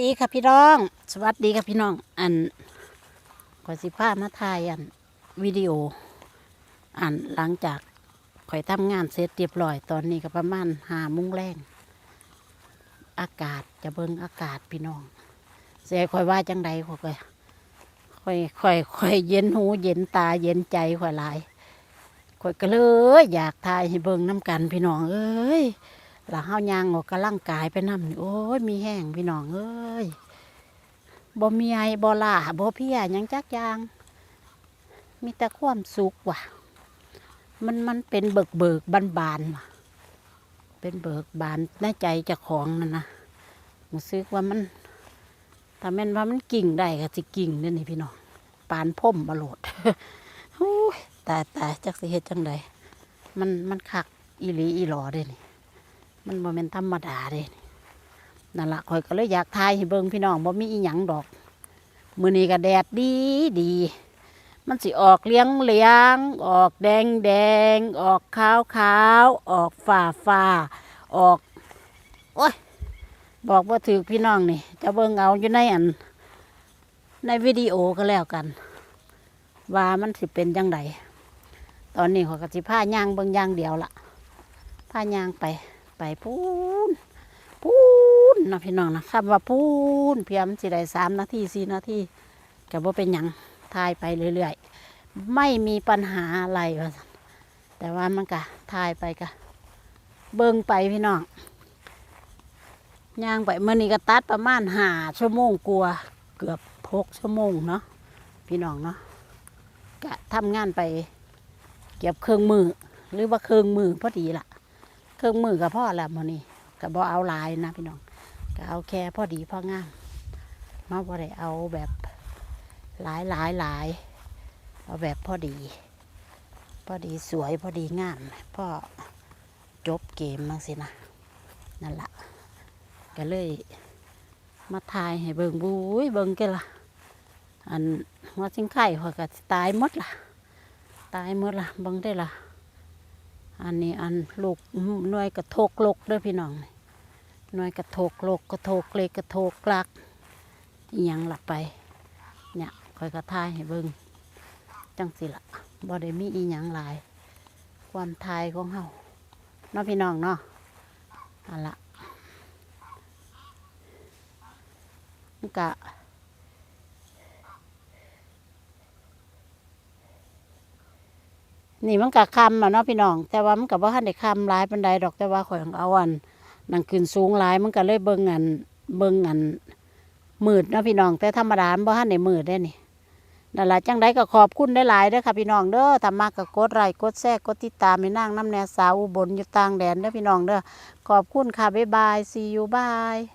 ดีค่ะพี่น้อง สวัสดีค่ะพี่น้อง อันข่อยสิพามาถ่ายอันวิดีโอ อันหลังจากข่อยทำงานเสร็จเรียบร้อยตอนนี้ก็ประมาณหามุ้งแรง อากาศจะเบิงอากาศพี่น้องเสียข่อยว่าจังใดข่อยข่อยข่อยข่อยเย็นหูเย็นตาเย็นใจข่อยหลายข่อยก็เลย อยากถ่ายให้เบิงน้ำกันพี่น้อง เอ้ย แล้วเฮายางออกกำลังกายไปนำนี่โอ้ยมีแห้งพี่น้องเอ้ยบ่มีไอบ่ล่าบ่เพียยังจักยาง มีแต่ความสุขว่ะ มันมันเป็นเบิกเบิกบานบานว่ะ เป็นเบิกบานในใจเจ้าของนั่นนะรู้สึกว่ามันถ้าแม่นว่ามันกิ่งได้ก็สิกิ่งเด้อนี่พี่น้องปานพ่มบโหลดโอ้ยตายตายจักสิเฮ็ดจังใดมันมันคักอีหลีอีหลอเด้นี่ มันบ่แม่นธรรมดาเด้นั่นละข่อยก็เลยอยากทายให้เบิ่งพี่น้องบ่มีอีหยังดอก มื้อนี้ก็แดดดีดี มันสิออกเลี้ยงเลี้ยง ออกแดงแดง ออกขาวขาวออกฟ้าฟ้าออก โอ้ย บอกว่าถือพี่น้องนี่ จะเบิ่งเอาอยู่ในอัน ในวิดีโอก็แล้วกัน ว่ามันสิเป็นจังไดตอนนี้ขอยก็สิพาย่างเบิ่งย่างเดียวละพาย่างไป ไปพูนพูนนะพี่น้องนะคำว่าพูนเพียมนสิได้สามนาทีสี่นาทีก็บ่เป็นหยังทายไปเรื่อยๆ ไม่มีปัญหาอะไรแต่ว่ามันก็ทายไปก็เบิ่งไปพี่น้องย่างไปเมื่อนี้ก็ตัดประมาณหาชั่วโมงกลัวเกือบหกชั่วโมงเนาะพี่น้องเนาะก็ทำงานไปเก็บเครื่องมือหรือว่าเครื่องมือพอดีละ เครื่องมือกับพ่อละมื้อนี้ก็บ่เอาหลายนะพี่น้องก็เอาแค่พอดีพองามมาบ่ได้เอาแบบหลายหลายหลายเอาแบบพอดี พอดีสวยพอดีงามพ่อจบเกมมั้งสินะนั่นละก็เลยมาทายให้เบิ่งบุ้ยเบิ่งกันละอันว่าสิงไข่หัวก็สิตายหมดละตายหมดละเบิ่งได้ละ อันนี้อันลูกหน่วยกระโทกลกด้วยพี่น้องนี่หน่วยกระโทกลกกระโทกเล็กกระโทกกลักยังหลับไป เนี่ยคอยกระทายให้เบิงจังสิละบ่ได้มีอีหยังหลาย ความทายของเฮาเนาะพี่น้องเนาะอันละกะ นี่มันกะคำอะเนาะพี่น้อง แต่ว่ามันกับว่าทันได้คำหลายปันใดดอกแต่ว่าข่อยของเอาอันนังขึ้นสูงหลายมันก็เลยเบิ่งอันเบิ่งอันมืดเนาะพี่น้อง แต่ธรรมดามันบ่ทันได้มืดได้นี่นั่นล่ะจังใดก็ขอบคุณได้หลายเด้อค่ะพี่น้องเด้อถ้ามากก็กดไลค์กดแชร์กดติดตามให้นางน้ำแนวสาวอุบลอยู่ต่างแดนเด้อพี่น้องเด้อขอบคุณค่ะบ๊ายบาย see you bye